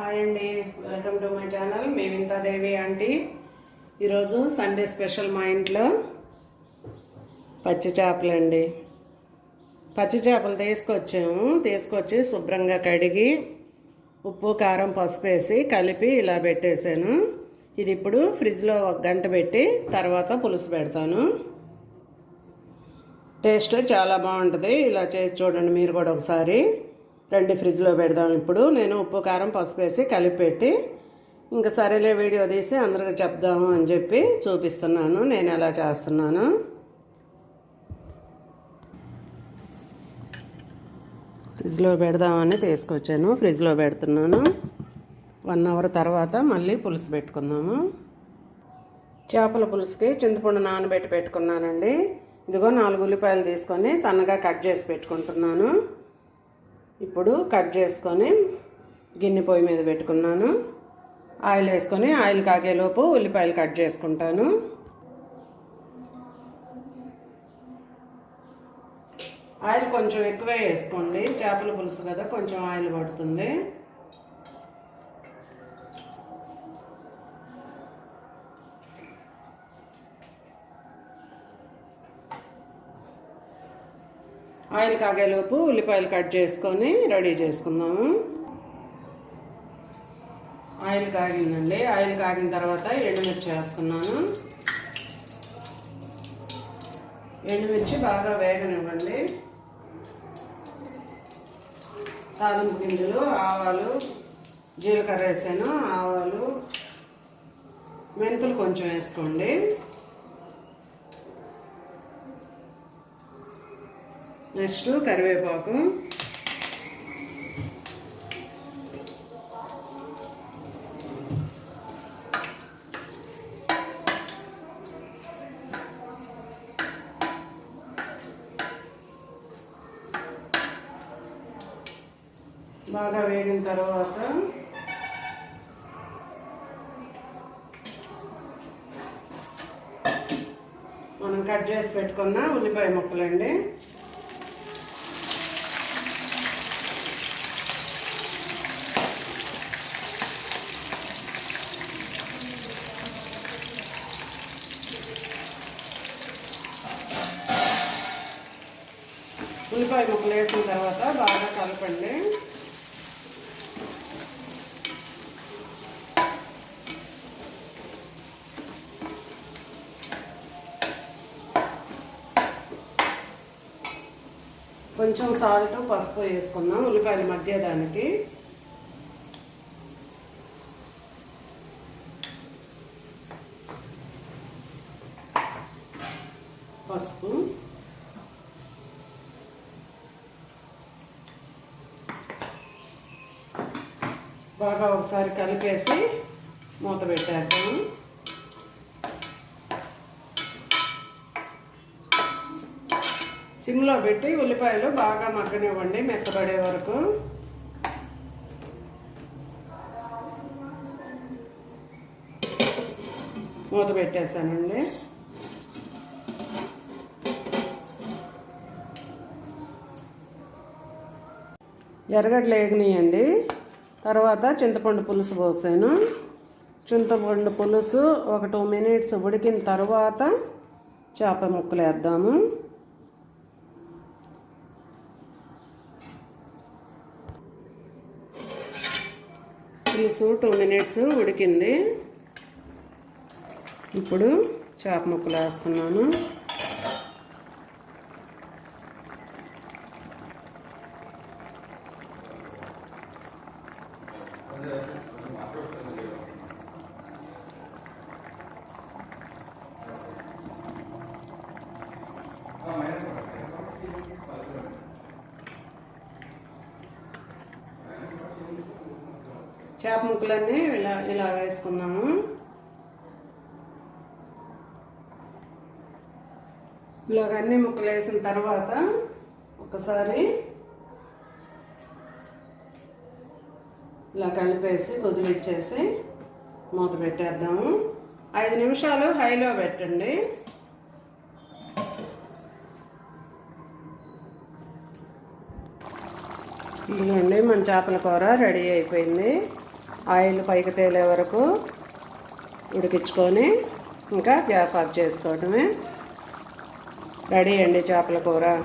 Hi అండి welcome to my channel మీ Vinthadevi aunty. ఈరోజు సండే స్పెషల్ మా ఇంట్లో పచ్చి చేపలండి పచ్చి చేపలు తీసుకొచ్చాము. తీసుకొచ్చి శుభ్రంగా కడిగి ఉప్పు కారం పసుపు వేసి కలిపి ఇలా పెట్టేశాను. ఇది ఇప్పుడు ఫ్రిడ్జ్లో ఒక గంట పెట్టి తర్వాత పులుసు పెడతాను. టేస్ట్ చాలా బాగుంటుంది. ఇలా చేసి చూడండి మీరు కూడా ఒకసారి. రెండు ఫ్రిడ్జ్లో పెడదాం ఇప్పుడు. నేను ఉప్పు కారం పసుపు వేసి కలిపెట్టి ఇంకా సరేలే వీడియో తీసి అందరికి చెప్దాము అని చెప్పి చూపిస్తున్నాను. నేను ఎలా చేస్తున్నాను? ఫ్రిడ్జ్లో పెడదామని తీసుకొచ్చాను. ఫ్రిడ్జ్లో పెడుతున్నాను. వన్ అవర్ తర్వాత మళ్ళీ పులుసు పెట్టుకుందాము. చేపల పులుసుకి చింతపండు నానబెట్టి పెట్టుకున్నానండి. ఇదిగో నాలుగు ఉల్లిపాయలు తీసుకొని సన్నగా కట్ చేసి పెట్టుకుంటున్నాను. ఇప్పుడు కట్ చేసుకొని గిన్నె పొయ్యి మీద పెట్టుకున్నాను. ఆయిల్ వేసుకొని ఆయిల్ కాగేలోపు ఉల్లిపాయలు కట్ చేసుకుంటాను. ఆయిల్ కొంచెం ఎక్కువే వేసుకోండి. చేపల పులుసు కదా కొంచెం ఆయిల్ పడుతుంది. ఆయిల్ కాగేలోపు ఉల్లిపాయలు కట్ చేసుకొని రెడీ చేసుకుందాము. ఆయిల్ కాగిందండి. ఆయిల్ కాగిన తర్వాత ఎండుమిర్చి వేస్తున్నాను ఎండుమిర్చి బాగా వేగనివ్వండి. తాలింపు గింజలు ఆవాలు జీలకర్ర వేసాను. ఆవాలు మెంతులు కొంచెం వేసుకోండి. నెక్స్ట్ కరివేపాకు. బాగా వేగిన తర్వాత మనం కట్ చేసి పెట్టుకున్న ఉల్లిపాయ ముక్కలండి. ఉల్లిపాయ ముక్కలు వేసిన తర్వాత బాగా కలపండి. కొంచెం సాల్ట్ పసుపు వేసుకుందాం ఉల్లిపాయల మధ్య దానికి పసుపు. బాగా ఒకసారి కలిపేసి మూత పెట్టేద్దాం. సిమ్లో పెట్టి ఉల్లిపాయలు బాగా మగ్గనివ్వండి మెత్తబడే వరకు. మూత పెట్టేశానండి. ఎర్రగడ్డలు వేగనీయండి. తర్వాత చింతపండు పులుసు పోసాను. చింతపండు పులుసు ఒక టూ మినిట్స్ ఉడికిన తర్వాత చేప ముక్కలు వేద్దాము పులుసు టూ మినిట్స్ ఉడికింది. ఇప్పుడు చేప ముక్కలు వేస్తున్నాను చేప ముక్కలన్నీ ఇలా ఇలా వేసుకున్నాము ఇలాగ అన్ని ముక్కలు వేసిన తర్వాత ఒకసారి ఇలా కలిపేసి వదిలిచ్చేసి మూత పెట్టేద్దాము. ఐదు నిమిషాలు హైలో పెట్టండి. ఇదిగోండి మన చేపల కూర రెడీ అయిపోయింది. ఆయిల్ పైకి తేలే వరకు ఉడికించుకొని ఇంకా గ్యాస్ ఆఫ్ చేసుకోవటమే రెడీ అండి చేపల కూర.